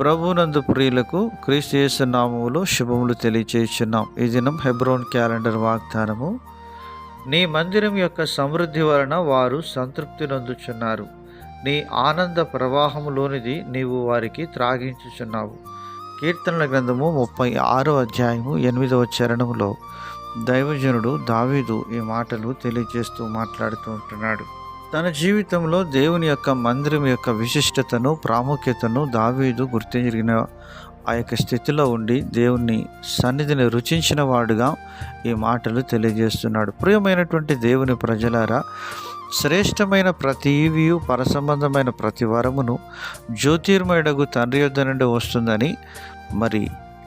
ప్రభునందు ప్రియులకు క్రీస్తు యేసు నామములో శుభములు తెలియచేస్తున్నాం ఈ దినం హెబ్రోన్ క్యాలెండర్ వాగ్దానము నీ మందిరం యొక్క సమృద్ధి వలన వారు సంతృప్తి నొందుచున్నారు. నీ ఆనంద ప్రవాహములోనిది నీవు వారికి త్రాగించుచున్నావు. కీర్తనల గ్రంథము ముప్పై ఆరో అధ్యాయము ఎనిమిదవ చరణములో దైవజనుడు దావీదు ఈ మాటలు తెలియజేస్తూ మాట్లాడుతూ ఉంటున్నాడు. తన జీవితంలో దేవుని యొక్క మందిరం యొక్క విశిష్టతను ప్రాముఖ్యతను దావీదు గుర్తించిన ఆ యొక్క స్థితిలో ఉండి దేవుని సన్నిధిని రుచించిన వాడుగా ఈ మాటలు తెలియజేస్తున్నాడు. ప్రియమైనటువంటి దేవుని ప్రజలారా శ్రేష్టమైన ప్రతివీయు పరసంబంధమైన ప్రతి వరమును జ్యోతిర్మయుడగు తండ్రి యొద్ద నుండి వస్తుందని మరి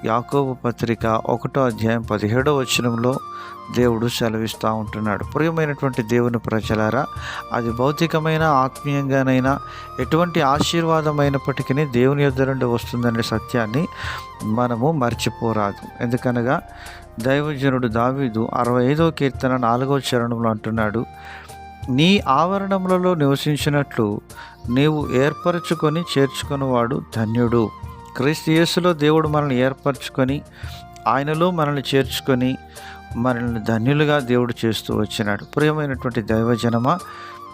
యాకోబు పత్రిక ఒకటో అధ్యాయం పదిహేడో వచనంలో దేవుడు సెలవిస్తూ ఉంటున్నాడు. ప్రియమైనటువంటి దేవుని ప్రజలారా అది భౌతికమైన ఆత్మీయంగానైనా ఎటువంటి ఆశీర్వాదమైనప్పటికీ దేవుని యొద్ద నుండి వస్తుందనే సత్యాన్ని మనము మర్చిపోరాదు. ఎందుకనగా దైవజనుడు దావీదు అరవై ఐదో కీర్తన నాలుగో చరణంలో అంటున్నాడు నీ ఆవరణములలో నివసించినట్లు నీవు ఏర్పరచుకొని చేర్చుకునివాడు ధన్యుడు. క్రీస్తు యేసులో దేవుడు మనల్ని ఏర్పరచుకొని ఆయనలో మనల్ని చేర్చుకొని మనల్ని ధన్యులుగా దేవుడు చేస్తూ వచ్చినాడు. ప్రియమైనటువంటి దైవజనమ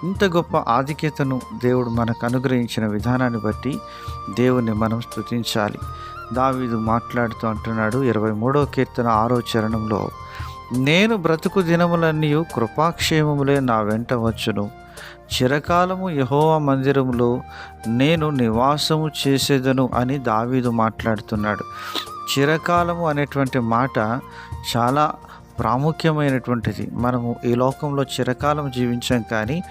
ఇంత గొప్ప ఆధిక్యతను దేవుడు మనకు అనుగ్రహించిన విధానాన్ని బట్టి దేవుణ్ణి మనం స్థుతించాలి దావీదు మాట్లాడుతూ అంటున్నాడు ఇరవై మూడో కీర్తన ఆరో చరణంలో నేను బ్రతుకు దినములన్నీ కృపాక్షేమములే నా వెంట వచ్చును. చిరకాలము యహోవ మందిరములో నేను నివాసము చేసేదను అని దావీదు మాట్లాడుతున్నాడు. చిరకాలము అనేటువంటి మాట చాలా ప్రాముఖ్యమైనటువంటిది. మనము ఈ లోకంలో చిరకాలం జీవించాం కానీ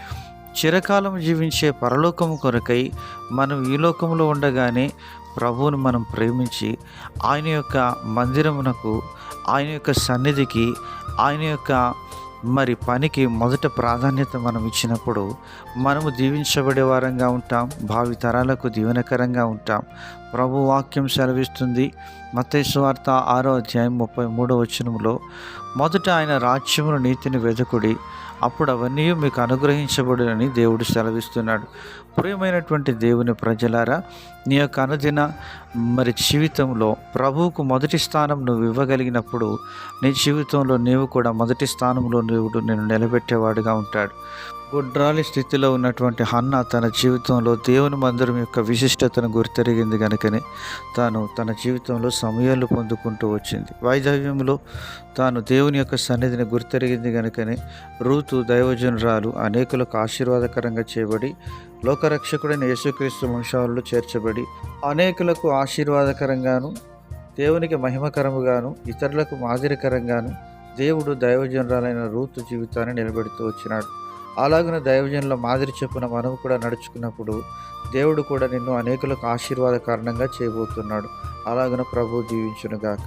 చిరకాలం జీవించే పరలోకము కొరకై మనం ఈ లోకంలో ఉండగానే ప్రభువును మనం ప్రేమించి ఆయన యొక్క మందిరమునకు ఆయన యొక్క సన్నిధికి ఆయన యొక్క మరి పనికి మొదట ప్రాధాన్యత మనం ఇచ్చినప్పుడు మనము దీవించబడే వారంగా ఉంటాం భావి తరాలకు దీవెనకరంగా ఉంటాం. ప్రభు వాక్యం సెలవిస్తుంది. మతేశ్వార్త ఆరో అధ్యాయం ముప్పై మూడో వచనంలో మొదట ఆయన రాజ్యమును నీతిని వెదకుడి అప్పుడు అవన్నీ మీకు అనుగ్రహించబడునని దేవుడు సెలవిస్తున్నాడు. ప్రియమైనటువంటి దేవుని ప్రజలారా నీ యొక్క అనుదిన మరి జీవితంలో ప్రభువుకు మొదటి స్థానం నువ్వు ఇవ్వగలిగినప్పుడు నీ జీవితంలో నీవు కూడా మొదటి స్థానంలో దేవుడు నేను నిలబెట్టేవాడుగా ఉంటాడు. గుడ్రాలి స్థితిలో ఉన్నటువంటి హన్న తన జీవితంలో దేవుని మందిరం యొక్క విశిష్టతను గుర్తెరిగింది కనుకనే తాను తన జీవితంలో సమయాలు పొందుకుంటూ వచ్చింది. వైదవ్యంలో తాను దేవుని యొక్క సన్నిధిని గుర్తెరిగింది కనుకనే రూతు దైవజనురాలు అనేకులకు ఆశీర్వాదకరంగా చేయబడి లోకరక్షకుడైన యేసుక్రీస్తు వంశాలలో చేర్చబడి అనేకులకు ఆశీర్వాదకరంగాను దేవునికి మహిమకరముగాను ఇతరులకు మాదిరికరంగాను దేవుడు దైవజనురాలైన రూతు జీవితాన్ని నిలబెడుతూ వచ్చినాడు. అలాగున దైవజనుల మాదిరి చెప్పున మనము కూడా నడుచుకున్నప్పుడు దేవుడు కూడా నిన్ను అనేకులకు ఆశీర్వాద కారణంగా చేయబోతున్నాడు. అలాగన ప్రభు జీవించునుగాక.